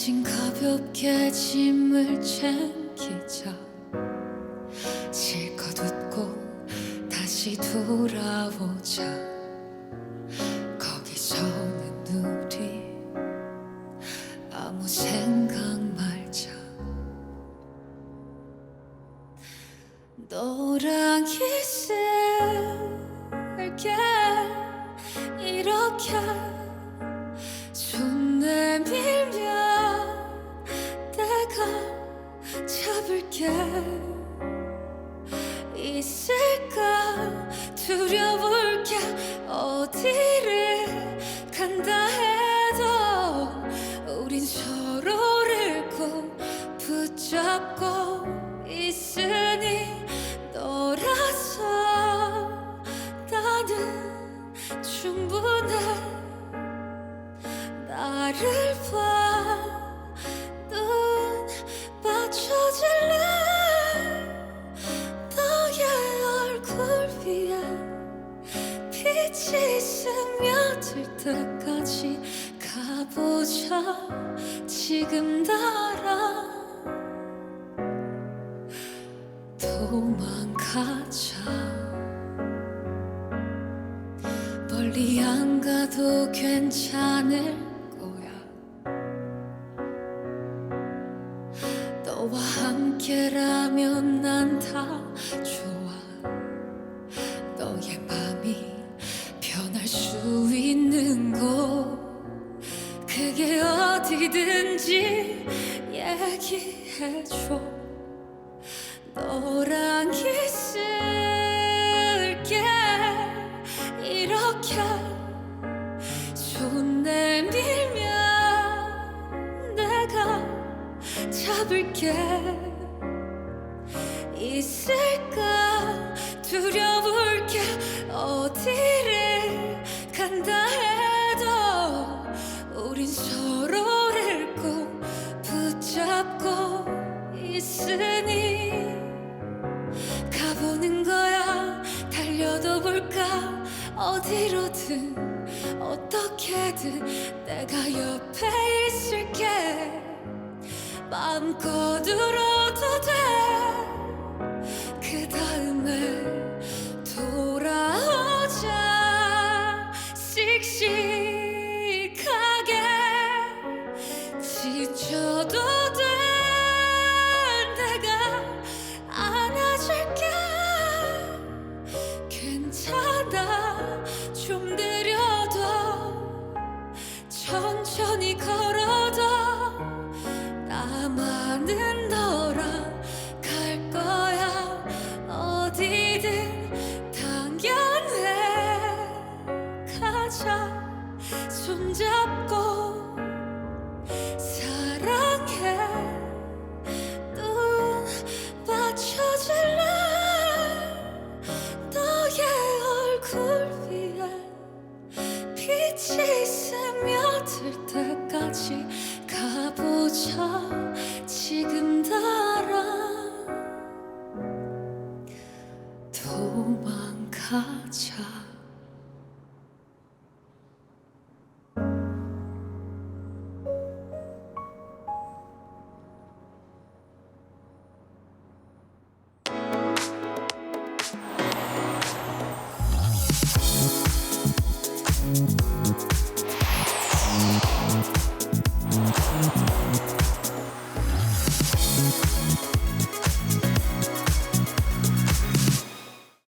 대신 가볍게 짐을 챙기자. 실컷 웃고 다시 돌아오자. 거기서는 우리 아무 생각 말자. 너랑 있을게. 이렇게. 손 내밀 게 있을까? 두려울 게. 어디를 간다 해도 우린 서로를 꼭 붙잡고 있으니 너라서 나는 충분해. 나를 봐 눈 맞춰질래 빛이 스며들 때까지 가보자. 지금 달아 도망가자. 멀리 안 가도 괜찮을 거야. 너와 함께라면 난다 어디든지 얘기해줘. 너랑 있을게. 이렇게 손 내밀면 내가 잡을게. 있을까? 두려울 게. 어디를 어디로든 어떻게든 내가 옆에 있을게. 마음껏 울어도 돼